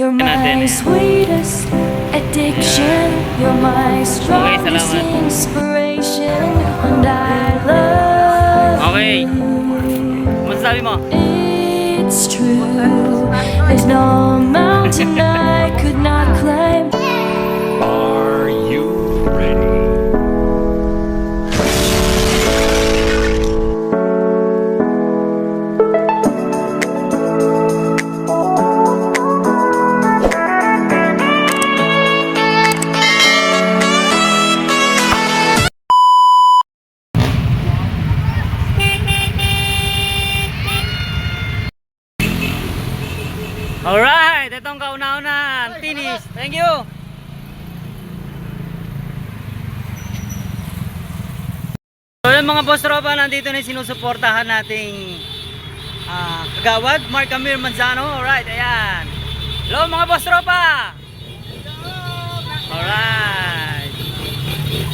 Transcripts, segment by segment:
You're my eh. sweetest addiction. You're my strongest salamat. inspiration. And I love Okay. you. Masasabi mo? It's true. There's no mountain I could not climb. Alright, itong kauna-unan. Finish. Thank you. So yun mga boss tropa, nandito na yung sinusuportahan nating ah, kagawad, Mark Amir Manzano. Alright, ayan. Hello mga boss tropa! Alright.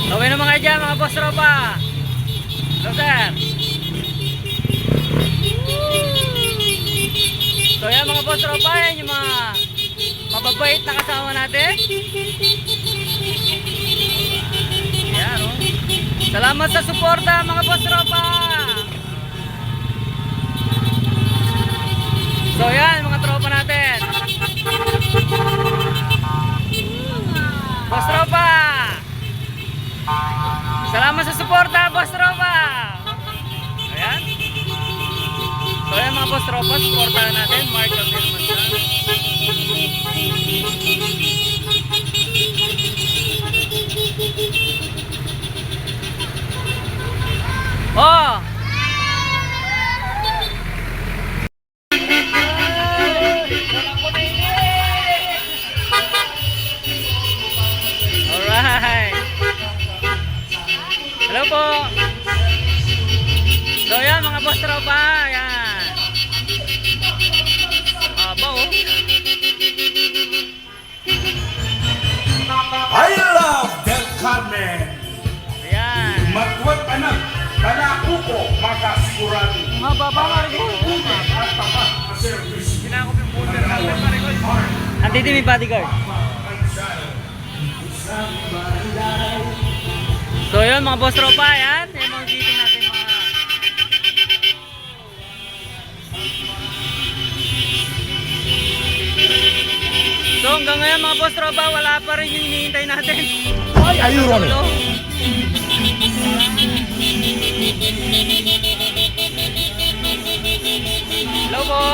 Okay na mga dyan mga boss tropa. Hello sir. So yan mga boss tropa, yan yung mga mababait na kasama natin. Yan oh. Salamat sa suporta mga boss tropa. So yan mga tropa natin. Boss tropa, yan. Aba oh. I love that comment. Ayan. Matwat anak, kanaku ko makasigurado. Haba pa Maricol. At tapat na service. Kinakop yung puter natin Maricol. Andito may bodyguard. So yun mga boss tropa, yan. Hanggang ngayon mga boss tropa, wala pa rin yung hinihintay natin. Why are you running? Hello? Po.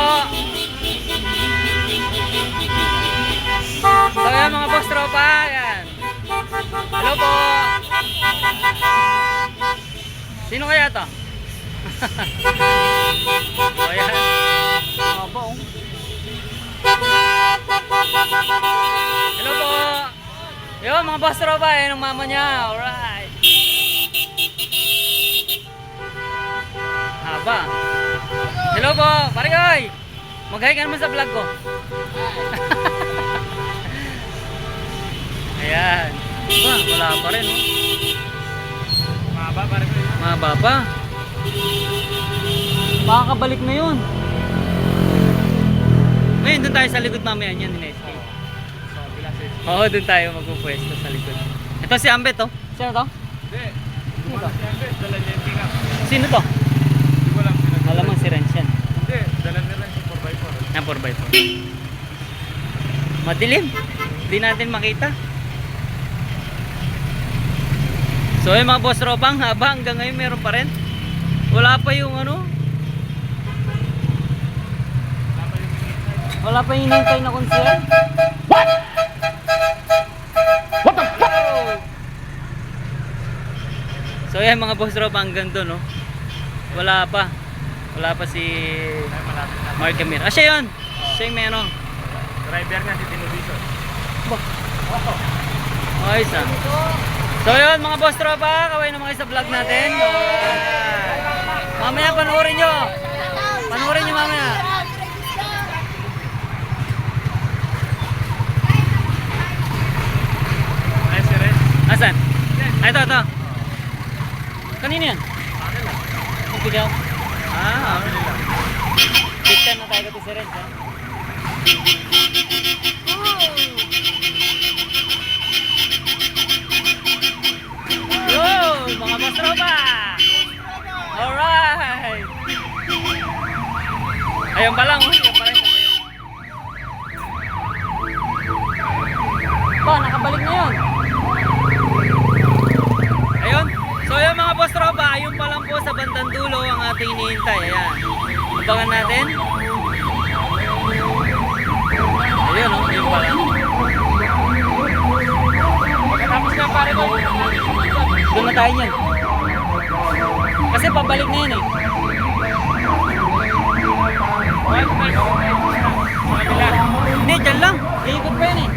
So yan mga boss tropa, yan. Hello po. Sino kaya to? so yan. Mga po. oh. Hello po. Yun mga boss tropa, yan ang mama niya. Alright. Haba. Hello po, pare koy. Mag-hi ka naman sa vlog ko. Ayan. Ba, wala pa rin. Oh. Mahaba pare ko. Mahaba pa. Makakabalik na yun. Ngayon, doon tayo sa likod mamaya niyan ni SK. Oo, doon tayo magpupwesto sa likod. Ito si Ambet, oh. Sino to? Hindi. Sino to? Siyempre, dala niya yung tingap. Sino to? Hindi ko lang pinag- Malamang si Renz yan. Hindi, dala nila yung 4x4. Yan, 4x4. Madilim. Hindi natin makita. So yung mga boss tropang haba hanggang ngayon meron pa rin. Wala pa yung ano. Wala pa yung hinihintay na konser. What So yan mga boss tropang hanggang doon no. Wala pa. Wala pa si. Mark Camir. Ah, siya yun. Siya yung may ano. Driver nga si Tinubison. Ayos ah. So yun mga boss tropa, kaway na mga sa vlog natin. Alright. Mamaya panoorin nyo. Panoorin nyo mamaya. Asan? Ah, ito, ito. Kanino yan? Akin lang. Ah, lang. Big na tayo kasi ha? Pa lang, lang po sa bandang dulo ang ating iniintay. Ayan. Abangan natin. Ayun, oh, ayun pa lang. Tapos na pare ko. Doon na tayo niyan. Kasi pabalik na yun eh. Hindi, dyan lang. Iikot pa yun eh.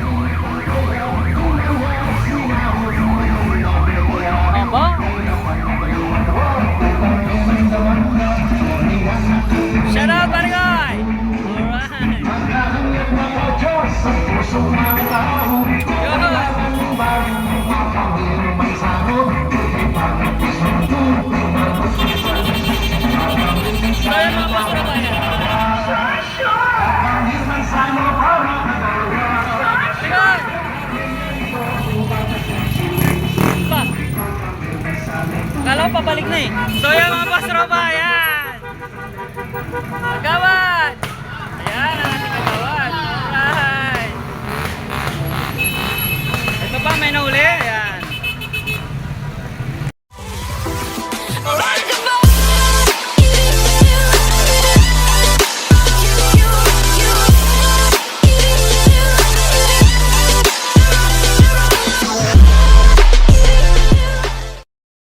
Ko pabalik yan mga boss tropa, yan.